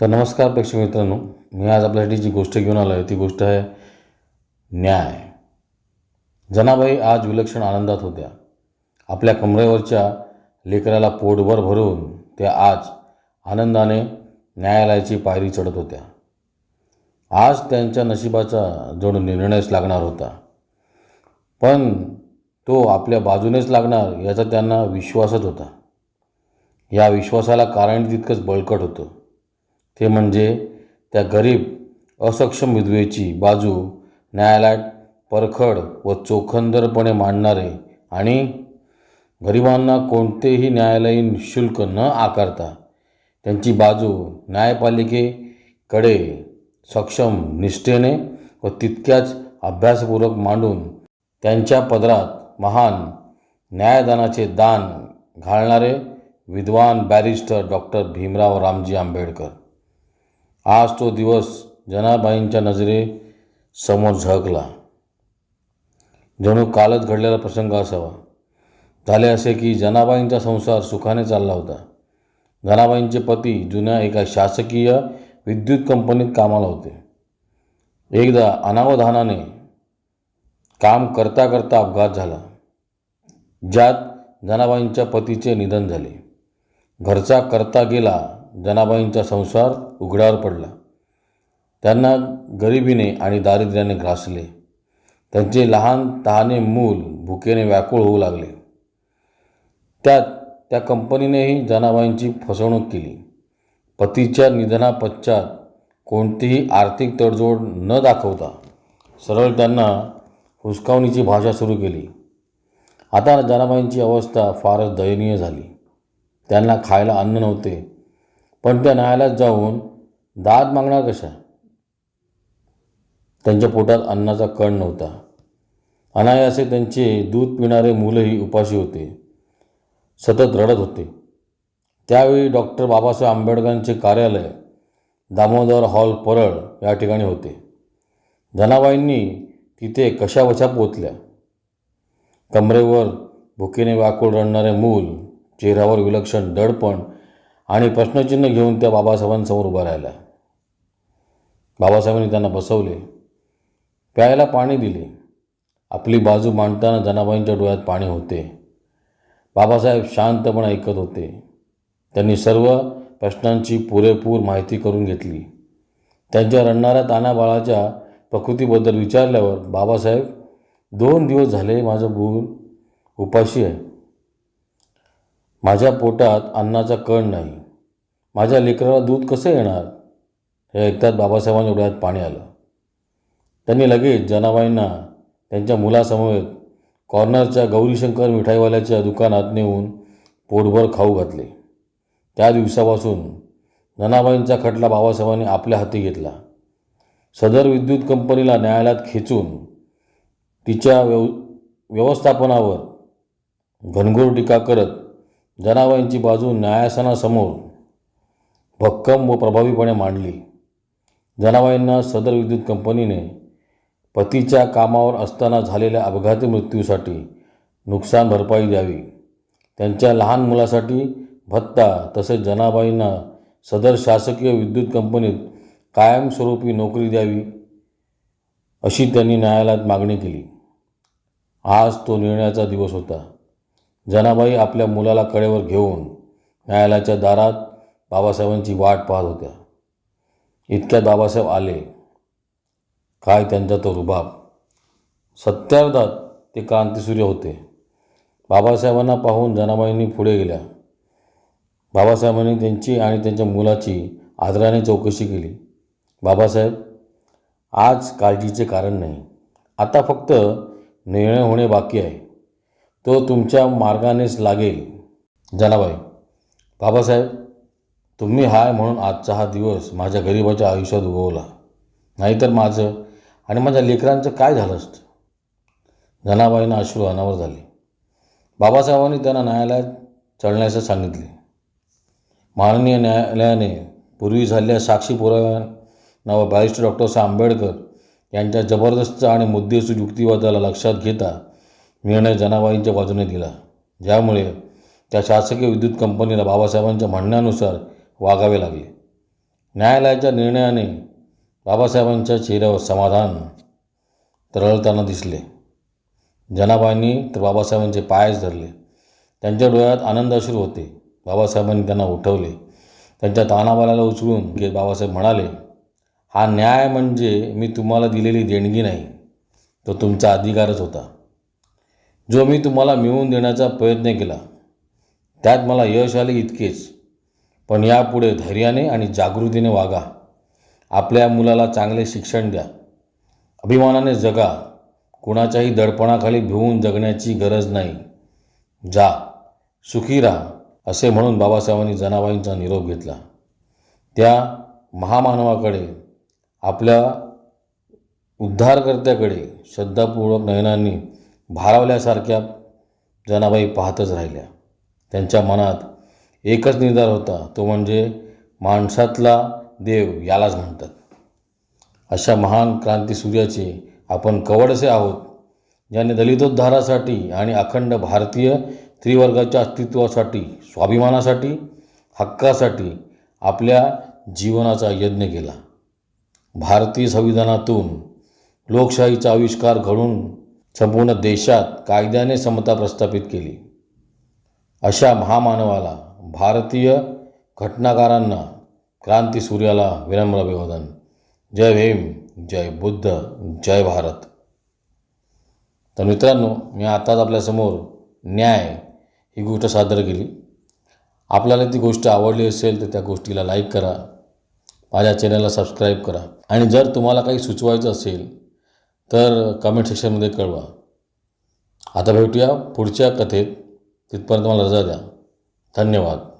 तर नमस्कार प्रेक्षक मित्रांनो मी आज आपल्यासाठी जी गोष्ट घेऊन आलो आहे ती गोष्ट आहे न्याय. जनाबाई आज विलक्षण आनंदात होत्या. आपल्या कमरेवरच्या लेकराला पोटभर भरून त्या आज आनंदाने न्यायालयाची पायरी चढत होत्या. आज त्यांच्या नशिबाचा जणू निर्णयच लागणार होता. पण तो आपल्या बाजूनेच लागणार याचा त्यांना विश्वासच होता. या विश्वासाला कारण तितकंच बळकट होतं. ते म्हणजे त्या गरीब असक्षम विधवेची बाजू न्यायालयात परखड व चोखंदरपणे मांडणारे आणि गरिबांना कोणतेही न्यायालयीन शुल्क न आकारता त्यांची बाजू न्यायपालिकेकडे सक्षम निष्ठेने व तितक्याच अभ्यासपूर्वक मांडून त्यांच्या पदरात महान न्यायदानाचे दान घालणारे विद्वान बॅरिस्टर डॉक्टर भीमराव रामजी आंबेडकर. आज तो दिवस जनाबाईंच्या नजरे समोर झळकला. जणू कालच घडलेला प्रसंग असावा. झाले असे की जनाबाईंचा संसार सुखाने चालला होता. जनाबाईंचे पती जुन्या एका शासकीय विद्युत कंपनीत कामाला होते. एकदा अनावधानाने काम करता करता अपघात झाला ज्यात जनाबाईंच्या पतीचे निधन झाले. घरचा करता गेला जनाबाईंचा संसार उघड्यावर पडला. त्यांना गरिबीने आणि दारिद्र्याने ग्रासले. त्यांचे लहान तहाने मूल भुकेने व्याकुळ होऊ लागले. त्यात त्या कंपनीनेही जनाबाईंची फसवणूक केली. पतीच्या निधनापश्चात कोणतीही आर्थिक तडजोड न दाखवता सरळ त्यांना हुसकावणीची भाषा सुरू केली. आता जनाबाईंची अवस्था फारच दयनीय झाली. त्यांना खायला अन्न नव्हते. पण त्या न्यायालयात जाऊन दाद मागणार कशा? त्यांच्या पोटात अन्नाचा कण नव्हता. अनायासे त्यांचे दूध पिणारे मुलंही उपाशी होते. सतत रडत होते. त्यावेळी डॉक्टर बाबासाहेब आंबेडकरांचे कार्यालय दामोदर हॉल परळ या ठिकाणी होते. जनाबाईंनी तिथे कशावशा पोचल्या कमरेवर भुकेने व्याकुळ रडणारे मूल चेहऱ्यावर विलक्षण दडपण आणि प्रश्नचिन्ह घेऊन त्या बाबासाहेबांसमोर उभा राहिला. बाबासाहेबांनी त्यांना बसवले. प्यायला पाणी दिले. आपली बाजू मांडताना जनाबाईंच्या डोळ्यात पाणी होते. बाबासाहेब शांतपणे ऐकत होते. त्यांनी सर्व प्रश्नांची पुरेपूर माहिती करून घेतली. त्यांच्या रडणाऱ्या तानाबाळाच्या प्रकृतीबद्दल विचारल्यावर बाबासाहेब दोन दिवस झाले माझं गुण उपाशी आहे. माझ्या पोटात अन्नाचा कण नाही. माझ्या लेकराला दूध कसं येणार? हे ऐकतात बाबासाहेबांच्या डोळ्यात पाणी आलं. त्यांनी लगेच जनाबाईंना त्यांच्या मुलासमवेत कॉर्नरच्या गौरीशंकर मिठाईवाल्याच्या दुकानात नेऊन पोटभर खाऊ घातले. त्या दिवसापासून जनाबाईंचा खटला बाबासाहेबांनी आपल्या हाती घेतला. सदर विद्युत कंपनीला न्यायालयात खेचून तिच्या व्यव व्यवस्थापनावर घनघोर टीका करत जनाबाईंची बाजू न्यायासनासमोर भक्कम व प्रभावीपणे मांडली. जनाबाईंना सदर विद्युत कंपनीने पतीच्या कामावर असताना झालेल्या अपघाती मृत्यूसाठी नुकसान भरपाई द्यावी. त्यांच्या लहान मुलासाठी भत्ता तसेच जनाबाईंना सदर शासकीय विद्युत कंपनीत कायमस्वरूपी नोकरी द्यावी अशी त्यांनी न्यायालयात मागणी केली. आज तो निर्णयाचा दिवस होता. जनाबाई आपल्या मुलाला कडेवर घेऊन न्यायालयाच्या दारात बाबासाहेबांची वाट पाहत होत्या. इतक्यात बाबासाहेब आले. काय त्यांचा तो रुबाब? सत्यार्धात ते क्रांतिसूर्य होते. बाबासाहेबांना पाहून जनाबाईंनी पुढे गेल्या. बाबासाहेबांनी त्यांची आणि त्यांच्या मुलाची आदराने चौकशी केली. बाबासाहेब आज काळजीचे कारण नाही. आता फक्त निर्णय होणे बाकी आहे. तो तुमच्या मार्गानेच लागेल. जनाबाई बाबासाहेब तुम्ही हाय म्हणून आजचा हा दिवस माझ्या गरिबाच्या आयुष्यात उगवला. नाहीतर माझं आणि माझ्या लेकरांचं काय झालं असतं? जनाबाईंना अश्रू अनावर झाले. बाबासाहेबांनी त्यांना न्यायालयात चढण्याचं सांगितले. माननीय न्यायालयाने पूर्वी झालेल्या साक्षी पुराव्यांना व बॅरिस्टर डॉक्टर आंबेडकर यांच्या जबरदस्त आणि मुद्देसूद युक्तिवादाला लक्षात घेता निर्णय जनाबाईंच्या बाजूने दिला. ज्यामुळे त्या शासकीय विद्युत कंपनीला बाबासाहेबांच्या म्हणण्यानुसार वागावे लागले. न्यायालयाच्या निर्णयाने बाबासाहेबांच्या चेहऱ्यावर समाधान तरळताना दिसले. जनाबाईंनी तर बाबासाहेबांचे पायच धरले. त्यांच्या डोळ्यात आनंदाश्रू होते. बाबासाहेबांनी त्यांना उठवले. त्यांच्या तानाबाला उचलून घेत बाबासाहेब म्हणाले हा न्याय म्हणजे मी तुम्हाला दिलेली देणगी नाही. तो तुमचा अधिकारच होता. जो मी तुम्हाला मिळवून देण्याचा प्रयत्न केला त्यात मला यश आले इतकेच. पण यापुढे धैर्याने आणि जागृतीने वागा. आपल्या मुलाला चांगले शिक्षण द्या. अभिमानाने जगा. कुणाच्याही दडपणाखाली भिवून जगण्याची गरज नाही. जा. सुखी राहा असे म्हणून बाबासाहेबांनी जनाबाईंचा निरोप घेतला. त्या महामानवाकडे आपल्या उद्धारकर्त्याकडे श्रद्धापूर्वक नयनांनी भारावल्यासारख्या जनाबाई पाहतच राहिल्या. त्यांच्या मनात एकच निर्धार होता तो म्हणजे माणसातला देव यालाच म्हणतात. अशा महान क्रांतीसूर्याचे आपण कवडसे आहोत ज्याने दलितोद्धारासाठी आणि अखंड भारतीय त्रिवर्गाच्या अस्तित्वासाठी स्वाभिमानासाठी हक्कासाठी आपल्या जीवनाचा यज्ञ केला. भारतीय संविधानातून लोकशाहीचा आविष्कार घडून संपूर्ण देशात कायद्याने समता प्रस्थापित केली. अशा महामानवाला भारतीय घटनाकारांना क्रांतीसूर्याला विनम्र अभिवादन. जय भीम जय बुद्ध जय भारत. तर मित्रांनो मी आताच आपल्यासमोर न्याय ही गोष्ट सादर केली. आपल्याला ती गोष्ट आवडली असेल तर त्या गोष्टीला लाईक करा. माझ्या चॅनलला सबस्क्राईब करा. आणि जर तुम्हाला काही सुचवायचं असेल तर कमेंट सेक्शनमध्ये कळवा. आता भेटूया पुढच्या कथेत. तिथपर्यंत मला रजा द्या. धन्यवाद.